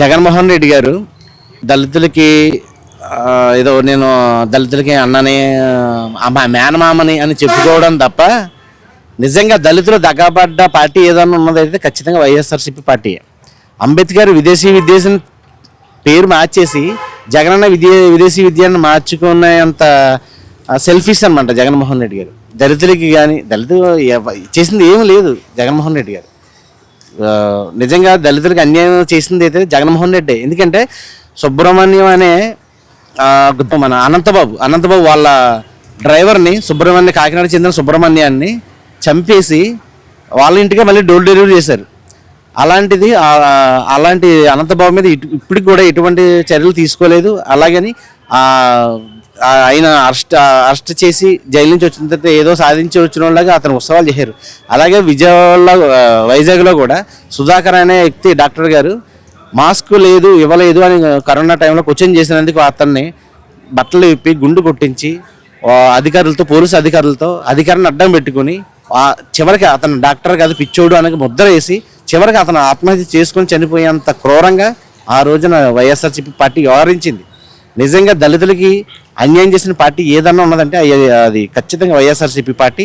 జగన్మోహన్ రెడ్డి గారు దళితులకి ఏదో నేను దళితులకి అన్నని మా మేనమామని అని చెప్పుకోవడం తప్ప నిజంగా దళితులు దగ్గబడ్డ పార్టీ ఏదన్నా ఉన్నదైతే ఖచ్చితంగా వైఎస్ఆర్సీపీ పార్టీ. అంబేద్కర్ విదేశీ విద్యేషన్ పేరు మార్చేసి జగనన్న విద్య విదేశీ విద్యను మార్చుకునేంత సెల్ఫీస్ అనమాట జగన్మోహన్ రెడ్డి గారు. దళితులకి కానీ దళితులు చేసింది ఏమీ లేదు జగన్మోహన్ రెడ్డి గారు. నిజంగా దళితులకు అన్యాయం చేసింది అయితే జగన్మోహన్ రెడ్డి. ఎందుకంటే సుబ్రహ్మణ్యం అనే మన అనంతబాబు అనంతబాబు వాళ్ళ డ్రైవర్ని సుబ్రహ్మణ్య కాకినాడ చెందిన సుబ్రహ్మణ్యాన్ని చంపేసి వాళ్ళ ఇంటికే మళ్ళీ డోర్ డెలివరీ చేశారు. అలాంటిది అలాంటి అనంతబాబు మీద ఇటు ఇప్పటికి కూడా ఎటువంటి చర్యలు తీసుకోలేదు. అలాగని ఆయన అరెస్ట్ అరెస్ట్ చేసి జైలు నుంచి వచ్చిన తర్వాత ఏదో సాధించి వచ్చిన వాళ్ళగా అతను ఉత్సవాలు చేశారు. అలాగే విజయవాడలో వైజాగ్లో కూడా సుధాకర్ అనే వ్యక్తి డాక్టర్ గారు మాస్క్ లేదు ఇవ్వలేదు అని కరోనా టైంలో క్వశ్చన్ చేసినందుకు అతన్ని బట్టలు విప్పి గుండు కొట్టించి అధికారులతో పోలీసు అధికారులతో అధికారాన్ని అడ్డం పెట్టుకుని చివరికి అతను డాక్టర్ కాదు పిచ్చోడు అని ముద్ర వేసి చివరికి అతను ఆత్మహత్య చేసుకొని చనిపోయేంత క్రూరంగా ఆ రోజున వైఎస్ఆర్సీపీ పార్టీ వ్యవహరించింది. నిజంగా దళితులకి అన్యాయం చేసిన పార్టీ ఏదన్నా ఉన్నదంటే అది- అది ఖచ్చితంగా వైఎస్ఆర్సీపీ పార్టీ.